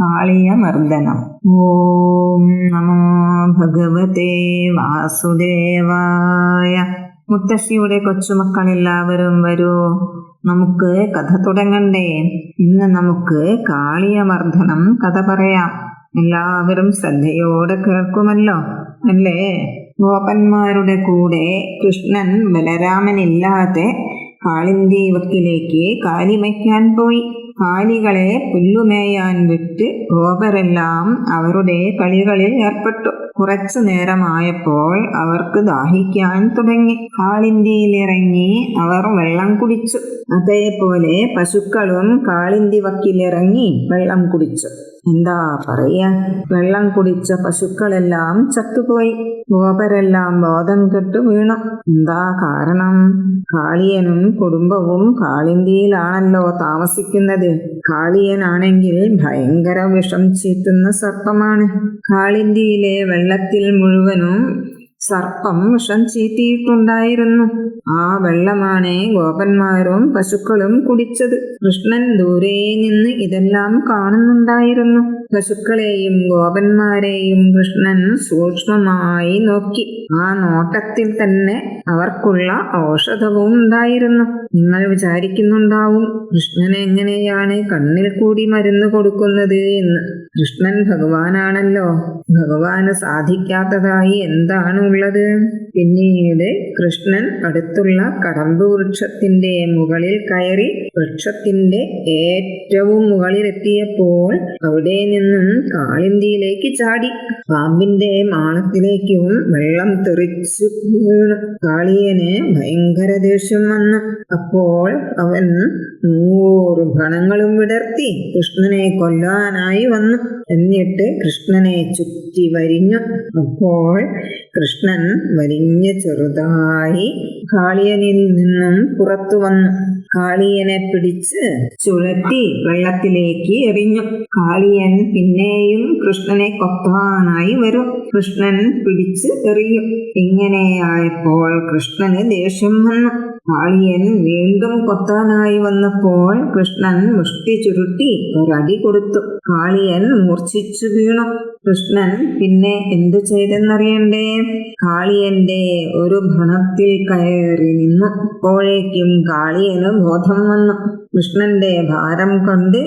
കാളിയമർദ്ദനം ഓം നമോ ഭഗവതേ വാസുദേവായ. മുത്തശ്ശിയുടെ കൊച്ചുമക്കളെല്ലാവരും വരൂ. നമുക്ക് കഥ തുടങ്ങണ്ടേ. ഇന്ന് നമുക്ക് കാളിയമർദ്ദനം കഥ പറയാം. എല്ലാവരും ശ്രദ്ധയോടെ കേൾക്കുമല്ലോ. അല്ലേ? ഗോപന്മാരുടെ കൂടെ കൃഷ്ണൻ ബലരാമനില്ലാതെ കാളിന്തി വക്കിലേക്ക് കാലിമയ്ക്കാൻ പോയി. കാലികളെ പുല്ലുമേയാൻ വിട്ട് ഗോപരെല്ലാം അവരുടെ കളികളിൽ ഏർപ്പെട്ടു. കുറച്ചു നേരമായപ്പോൾ അവർക്ക് ദാഹിക്കാൻ തുടങ്ങി. കാളിന്തിയിലിറങ്ങി അവർ വെള്ളം കുടിച്ചു. അതേപോലെ പശുക്കളും കാളിന്തി വക്കിലിറങ്ങി വെള്ളം കുടിച്ചു. എന്താ പറയാ വെള്ളം കുടിച്ച പശുക്കളെല്ലാം ചത്തുപോയി. ഗോപരെല്ലാം ബോധം കെട്ടു വീണു. എന്താ കാരണം? കാളിയനും കുടുംബവും കാളിന്തിയിലാണല്ലോ താമസിക്കുന്നത്. കാളിയനാണെങ്കിൽ ഭയങ്കര വിഷം ചീറ്റുന്ന സർപ്പമാണ്. കാളിന്തിയിലെ வெள்ளத்தில் முழுவனும் സർപ്പം വിഷം ചീറ്റിയിട്ടുണ്ടായിരുന്നു ആ വെള്ളമാണ് ഗോപന്മാരും പശുക്കളും കുടിച്ചത്. കൃഷ്ണൻ ദൂരെ നിന്ന് ഇതെല്ലാം കാണുന്നുണ്ടായിരുന്നു. പശുക്കളെയും ഗോപന്മാരെയും കൃഷ്ണൻ സൂക്ഷ്മമായി നോക്കി. ആ നോട്ടത്തിൽ തന്നെ അവർക്കുള്ള ഔഷധവും ഉണ്ടായിരുന്നു. നിങ്ങൾ വിചാരിക്കുന്നുണ്ടാവും കൃഷ്ണൻ എങ്ങനെയാണ് കണ്ണിൽ കൂടി മരുന്ന് കൊടുക്കുന്നത് എന്ന്. കൃഷ്ണൻ ഭഗവാനാണല്ലോ. ഭഗവാന് സാധിക്കാത്തതായി എന്താണ് ഉള്ളത്? പിന്നീട് കൃഷ്ണൻ അടുത്തുള്ള കടമ്പ് വൃക്ഷത്തിന്റെ മുകളിൽ കയറി വൃക്ഷത്തിന്റെ ഏറ്റവും മുകളിലെത്തിയപ്പോൾ അവിടെ നിന്നും കാളിന്തിയിലേക്ക് ചാടി. പാമ്പിന്റെ മാളത്തിലേക്കും വെള്ളം തെറിച്ചു വീണു. കാളിയന് ഭയങ്കര ദേഷ്യം വന്നു. അപ്പോൾ അവൻ നൂറ് ഗണങ്ങളും വിടർത്തി കൃഷ്ണനെ കൊല്ലാനായി വന്നു. എന്നിട്ട് കൃഷ്ണനെ ചുറ്റി വരിഞ്ഞു. അപ്പോൾ കൃഷ്ണൻ വലിഞ്ഞ ചെറുതായി കാളിയനിൽ നിന്നും പുറത്തു വന്നു. കാളിയനെ പിടിച്ച് ചുഴറ്റി വെള്ളത്തിലേക്ക് എറിഞ്ഞു. കാളിയൻ പിന്നെയും കൃഷ്ണനെ കൊത്താനായി വരും. കൃഷ്ണൻ പിടിച്ച് എറിയും. ഇങ്ങനെയായപ്പോൾ കൃഷ്ണന് ദേഷ്യം വന്നു. കാളിയൻ വീണ്ടും കൊത്താനായി വന്നപ്പോൾ കൃഷ്ണൻ മുഷ്ടി ചുരുട്ടി ഒരടി കൊടുത്തു. കാളിയൻ മൂർച്ഛിച്ചു വീണു. കൃഷ്ണൻ പിന്നെ എന്തു ചെയ്തെന്നറിയണ്ടേ? കാളിയന്റെ ഒരു ഭണത്തിൽ കയറി നിന്നു. അപ്പോഴേക്കും കാളിയന് ബോധം വന്നു. കൃഷ്ണന്റെ ഭാരം കൊണ്ട്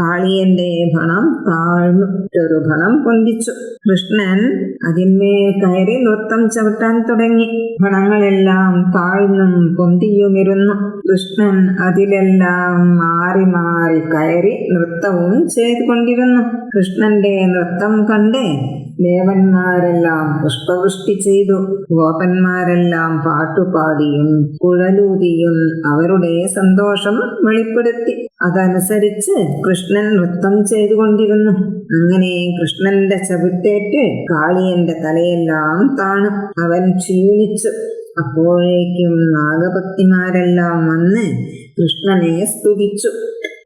കാളിയന്റെ ഭണം താഴ്ന്നു ഒരു ഭണം പൊന്തിച്ചു. കൃഷ്ണൻ അതിന്മേൽ കയറി നൃത്തം ചവിട്ടാൻ തുടങ്ങി. ഭണങ്ങളെല്ലാം താഴ്ന്നും പൊന്തിയുമിരുന്നു. കൃഷ്ണൻ അതിലെല്ലാം മാറി മാറി കയറി നൃത്തവും ചെയ്തുകൊണ്ടിരുന്നു. കൃഷ്ണന്റെ നൃത്തം കണ്ട് ദേവന്മാരെല്ലാം പുഷ്പവൃഷ്ടി ചെയ്തു. ഗോപന്മാരെല്ലാം പാട്ടുപാടിയും കുഴലൂതിയും അവരുടെ സന്തോഷം വെളിപ്പെടുത്തി അതനുസരിച്ച് കൃഷ്ണൻ നൃത്തം ചെയ്തുകൊണ്ടിരുന്നു. അങ്ങനെ കൃഷ്ണന്റെ ചവിട്ടേറ്റ് കാളിയന്റെ തലയെല്ലാം താണു. അവൻ ക്ഷീണിച്ചു. അപ്പോഴേക്കും നാഗഭക്തിമാരെല്ലാം വന്ന് കൃഷ്ണനെ സ്തുതിച്ചു.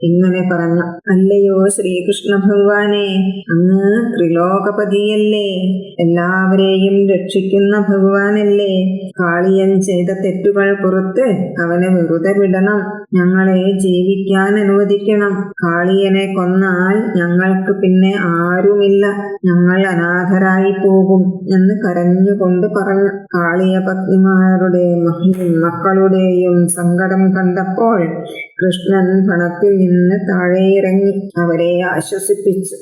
ഇങ്ങനെ പറഞ്ഞു. അല്ലയോ ശ്രീകൃഷ്ണ ഭഗവാനെ അങ്ങ് ത്രിലോകപതിയല്ലേ? എല്ലാവരെയും രക്ഷിക്കുന്ന ഭഗവാനല്ലേ? കാളിയൻ ചെയ്ത തെറ്റുകൾ പുറത്ത് അവനെ വെറുതെ വിടണം. ഞങ്ങളെ ജീവിക്കാൻ അനുവദിക്കണം. കാളിയനെ കൊന്നാൽ ഞങ്ങൾക്ക് പിന്നെ ആരുമില്ല. ഞങ്ങൾ അനാഥരായി പോകും എന്ന് കരഞ്ഞുകൊണ്ട് പറഞ്ഞു. കാളിയ പത്നിമാരുടെ മക്കളുടെയും സങ്കടം കണ്ടപ്പോൾ കൃഷ്ണൻ പണത്തിൽ നിന്ന് താഴെ ഇറങ്ങി അവരെ ആശ്വസിപ്പിച്ചു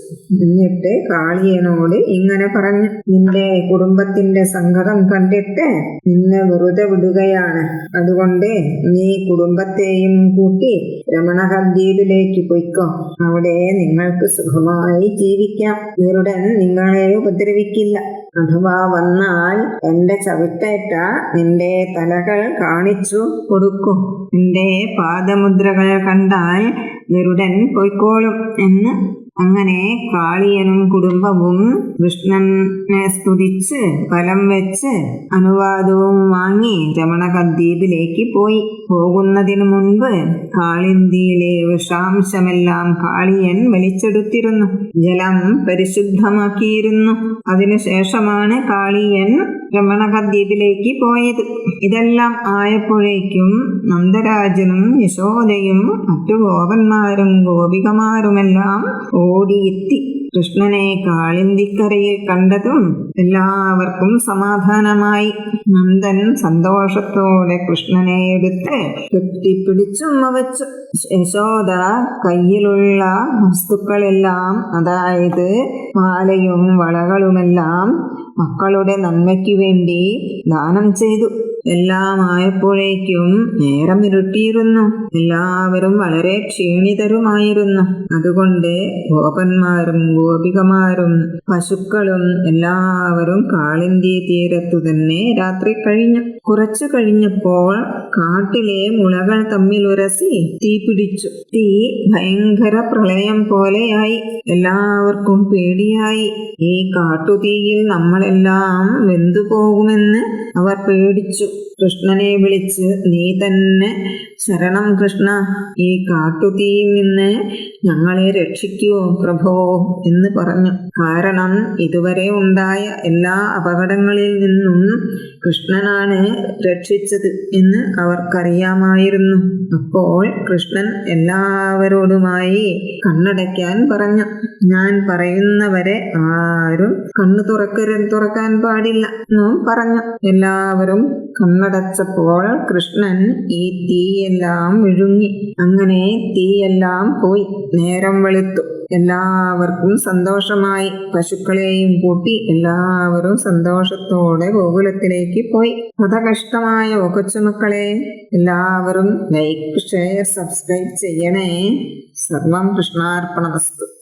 എന്നിട്ട് കാളിയനോട് ഇങ്ങനെ പറഞ്ഞു നിന്റെ കുടുംബത്തിന്റെ സങ്കടം കണ്ടിട്ട് നിന്നെ വെറുതെ വിടുകയാണ്. അതുകൊണ്ട് നീ കുടുംബത്തെയും കൂട്ടി രമണഹദ്വീപിലേക്ക് പൊയ്ക്കോ. അവിടെ നിങ്ങൾക്ക് സുഖമായി ജീവിക്കാം. ഗരുഡൻ നിങ്ങളെ ഉപദ്രവിക്കില്ല. അഥവാ വന്നാൽ എന്റെ ചവിട്ടേറ്റ നിന്റെ തലകൾ കാണിച്ചു കൊടുക്കും. നിന്റെ പാദമുദ്രകൾ കണ്ടാൽ ഗരുഡൻ പൊയ്ക്കോളും എന്ന് അങ്ങനെ കാളിയനും കുടുംബവും കൃഷ്ണനെ സ്തുതിച്ച് ഫലം വെച്ച് അനുവാദവും വാങ്ങി രമണകദ്വീപിലേക്ക് പോയി. പോകുന്നതിനു മുൻപ് കാളിന്തിയിലെ വിഷാംശമെല്ലാം കാളിയൻ വലിച്ചെടുത്തിരുന്നു. ജലം പരിശുദ്ധമാക്കിയിരുന്നു. അതിനുശേഷമാണ് കാളിയൻ രമണകദ്വീപിലേക്ക് പോയത്. ഇതെല്ലാം ആയപ്പോഴേക്കും നന്ദരാജനും യശോദയും മറ്റു ഗോപന്മാരും ഗോപികമാരുമെല്ലാം ഓടിയെത്തി. കൃഷ്ണനെ കാളിന്തിക്കരയിൽ കണ്ടതും എല്ലാവർക്കും സമാധാനമായി. നന്ദൻ സന്തോഷത്തോടെ കൃഷ്ണനെ എടുത്ത് കെട്ടിപ്പിടിച്ചും വച്ചു യശോദ കയ്യിലുള്ള വസ്തുക്കളെല്ലാം അതായത് മാലയും വളകളുമെല്ലാം മക്കളുടെ നന്മയ്ക്കു വേണ്ടി ദാനം ചെയ്തു. എല്ലാം ആയപ്പോഴേക്കും നേരം ഇരുട്ടിയിരുന്നു. എല്ലാവരും വളരെ ക്ഷീണിതരുമായിരുന്നു. അതുകൊണ്ട് ഗോപന്മാരും ഗോപികമാരും പശുക്കളും എല്ലാവരും കാളിന്തി തീരത്തു തന്നെ രാത്രി കഴിഞ്ഞു. കുറച്ചു കഴിഞ്ഞപ്പോൾ കാട്ടിലെ മുളകൾ തമ്മിൽ ഉരസി തീ പിടിച്ചു. തീ ഭയങ്കര പ്രളയം പോലെയായി. എല്ലാവർക്കും പേടിയായി. ഈ കാട്ടുതീയിൽ നമ്മളെല്ലാം വെന്തുപോകുമെന്ന് അവർ പേടിച്ചു. കൃഷ്ണനെ വിളിച്ച് നീ തന്നെ ശരണം കൃഷ്ണ ഈ കാട്ടുതീയിൽ നിന്ന് ഞങ്ങളെ രക്ഷിക്കുവോ പ്രഭോ? എന്ന് പറഞ്ഞു. കാരണം ഇതുവരെ ഉണ്ടായ എല്ലാ അപകടങ്ങളിൽ നിന്നും കൃഷ്ണനാണ് രക്ഷിച്ചത് എന്ന് അവർക്കറിയാമായിരുന്നു. അപ്പോൾ കൃഷ്ണൻ എല്ലാവരോടുമായി കണ്ണടയ്ക്കാൻ പറഞ്ഞു. ഞാൻ പറയുന്നവരെ ആരും കണ്ണു തുറക്കരുത് തുറക്കാൻ പാടില്ല എന്നും പറഞ്ഞു. എല്ലാവരും കണ്ണടച്ചപ്പോൾ കൃഷ്ണൻ ഈ തീയെല്ലാം വിഴുങ്ങി. അങ്ങനെ തീയെല്ലാം പോയി. നേരം വെളുത്തു. എല്ലാവർക്കും സന്തോഷമായി. പശുക്കളെയും കൂട്ടി എല്ലാവരും സന്തോഷത്തോടെ ഗോകുലത്തിലേക്ക് പോയി. കഥകഷ്ടമായ കഷ്ടമായ കൊച്ചുമക്കളെ എല്ലാവരും ലൈക്ക് ഷെയർ സബ്സ്ക്രൈബ് ചെയ്യണേ. സർവം കൃഷ്ണാർപ്പണമസ്തു